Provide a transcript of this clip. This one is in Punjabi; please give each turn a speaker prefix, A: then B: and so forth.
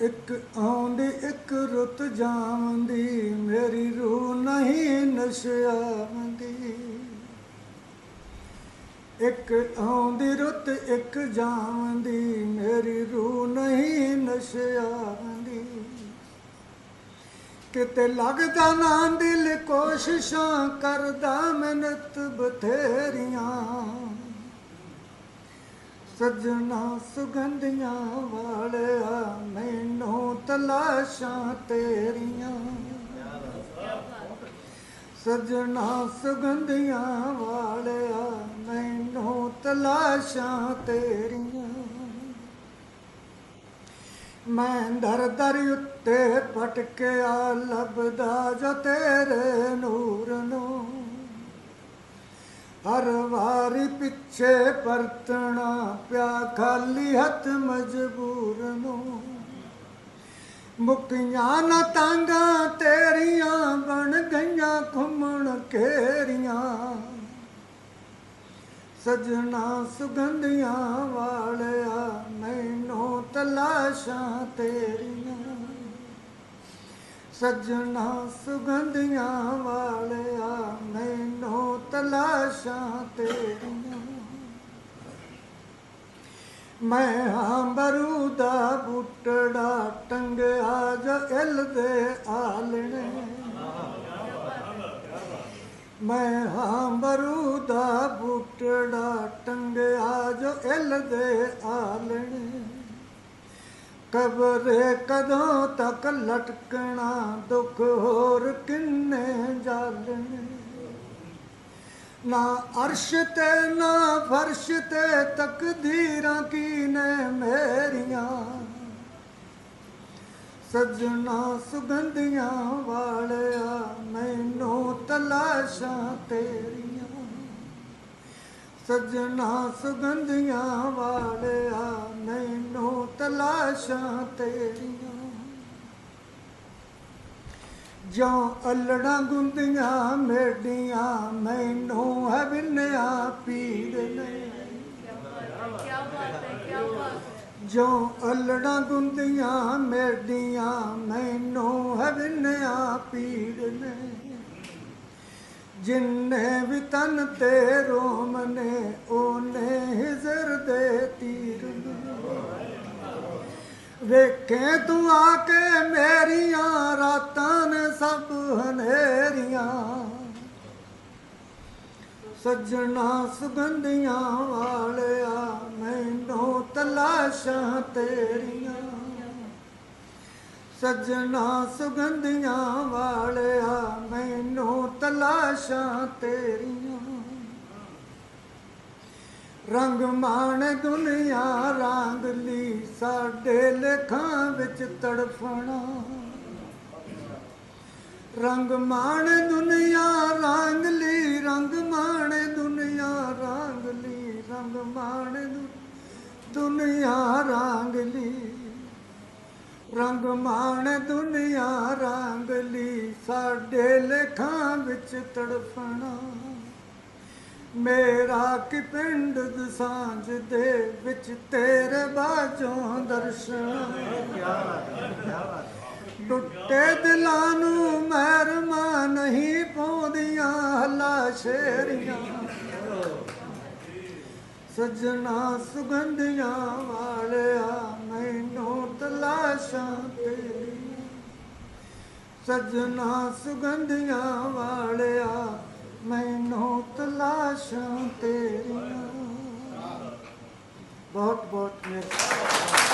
A: ਇੱਕ ਆਉਂਦੀ, ਇੱਕ ਰੁੱਤ ਜਾਵੰਦੀ, ਮੇਰੀ ਰੂਹ ਨਹੀਂ ਨਸ਼ਿਆਵੰਦੀ। ਇੱਕ ਆਉਂਦੀ, ਰੁੱਤ ਇੱਕ ਜਾਵੰਦੀ, ਮੇਰੀ ਰੂਹ ਨਹੀਂ ਨਸ਼ਿਆਵੰਦੀ। ਕਿਤੇ ਲੱਗਦਾ ਨਾ ਦਿਲ ਕੋਸ਼ਿਸ਼ਾਂ ਕਰਦਾ ਮਿਹਨਤ ਬਥੇਰੀਆਂ। ਸਜਣਾ ਸੁਗੰਧੀਆਂ ਵਾਲਿਆ, ਮੈਨੂੰ ਤਲਾਸ਼ਾਂ ਤੇਰੀਆਂ। ਸਜਣਾ ਸੁਗੰਧੀਆਂ ਵਾਲਿਆ, ਮੈਨੂੰ ਤਲਾਸ਼ਾਂ ਤੇਰੀਆਂ। ਮੈਂ ਦਰ ਦਰ ਉੱਤੇ ਭਟਕਿਆ, ਲੱਭਦਾ ਜੋ ਤੇਰੇ ਨੂਰ ਨੂੰ। ਹਰ ਵਾਰੀ ਪਿੱਛੇ ਪਰਤਣਾ ਪਿਆ, ਖਾਲੀ ਹੱਥ ਮਜਬੂਰ ਨੂੰ। ਮੁਕੀਆਂ ਨਾ ਤਾਂਗਾ ਤੇਰੀਆਂ ਬਣ ਗਈਆਂ, ਘੁੰਮਣ ਘੇਰੀਆਂ। ਸਜਣਾ ਸੁਗੰਧੀਆਂ ਵਾਲਿਆ, ਮੈਨੂੰ ਤਲਾਸ਼ਾਂ ਤੇਰੀਆਂ। ਸਜਣਾ ਸੁਗੰਧੀਆਂ ਵਾਲਿਆ ਤਲਾਸ਼ਾਂ ਤੇਰੀਆਂ। ਮੈਂ ਹਾਂ ਦਾ ਬੁੱਟੜਾ ਟੰਗਿਆ ਜੋ ਇਲ ਦੇ ਆਲਣੇ ਮੈਂ ਹਾਂ ਦਾ ਬੁੱਟੜਾ ਟੰਗਿਆ ਜੋ ਇਲ ਦੇ ਆਲਣੇ ਕਬਰੇ ਕਦੋਂ ਤੱਕ ਲਟਕਣਾ ਦੁੱਖ ਹੋਰ ਕਿੰਨੇ ਜਾਲਣੇ ਨਾ ਅਰਸ਼ ਤੇ ਨਾ ਫਰਸ਼ ਤੇ ਤਕਦੀਰਾਂ ਕੀ ਨੇ ਮੇਰੀਆਂ। ਸਜਣਾ ਸੁਗੰਧੀਆਂ ਵਾਲਿਆ, ਮੈਨੂੰ ਤਲਾਸ਼ਾਂ ਤੇਰੀਆਂ। ਸਜਣਾ ਸੁਗੰਧੀਆਂ ਵਾਲਿਆ, ਮੈਨੂੰ ਤਲਾਸ਼ਾਂ ਤੇਰੀਆਂ। ਜਿਉਂ ਅਲੜਾਂ ਗੁੰਦੀਆਂ ਮੇਡੀਆਂ, ਮੈਨੂੰ ਹੈ ਬਿਨਿਆ ਪੀਰ ਨੇ ਜੋ ਅਲੜਾਂ ਗੁੰਦੀਆਂ ਮੇਡੀਆਂ, ਮੈਨੂੰ ਹੈ ਬਿਨਿਆ ਪੀਰ ਨੇ ਜਿੰਨੇ ਵੀ ਤਨ ਤੇ ਰੋਮ ਨੇ ਉਹਨੇ ਹਜ਼ਰ ਦੇ ਤੀਰ ਵੇਖੇ ਤੂੰ ਆ ਕੇ ਮੇਰੀਆਂ ਰਾਤਾਂ ਸੱਜਣਾ ਸੁਗੰਧੀਆਂ ਵਾਲਿਆ, ਮੈਨੂੰ ਤਲਾਸ਼ਾਂ ਤੇਰੀਆਂ। ਸੱਜਣਾ ਸੁਗੰਧੀਆਂ ਵਾਲਿਆ, ਮੈਨੂੰ ਤਲਾਸ਼ਾਂ ਤੇਰੀਆਂ। ਰੰਗ ਮਾਣ ਦੁਨੀਆ, ਰੰਗ ਲਈ ਸਾਡੇ ਲੇਖਾਂ ਵਿੱਚ ਤੜਫਣਾ। ਰੰਗ ਮਾਣ ਦੁਨੀਆ ਦੁਨੀਆ ਰੰਗ ਲਈ ਰੰਗ ਮਾਣ ਦੁਨੀਆ ਰੰਗ ਲਈ ਸਾਡੇ ਲੇਖਾਂ ਵਿੱਚ ਤੜਫਣਾ। ਮੇਰਾ ਕਿ ਪਿੰਡ ਦਸਾਂਝ ਦੇ ਵਿੱਚ ਤੇਰੇ ਬਾਝੋਂ ਦਰਸ਼ਨ। ਟੁੱਟੇ ਦਿਲਾਂ ਨੂੰ ਮਹਿਰਮਾ ਨਹੀਂ ਪਾਉਂਦੀਆਂ ਹੱਲਾ ਸ਼ੇਰੀਆਂ। ਸਜਣਾ ਸੁਗੰਧੀਆਂ ਵਾਲਿਆ, ਮੈਨੂੰ ਤਲਾਸ਼ਾਂ ਤੇਰੀਆਂ ਸਜਣਾ ਸੁਗੰਧੀਆਂ ਵਾਲਿਆ, ਮੈਨੂੰ ਤਲਾਸ਼ਾਂ ਤੇਰੀਆਂ ਬਹੁਤ ਬਹੁਤ ਮਿਹਰਬਾਨੀ।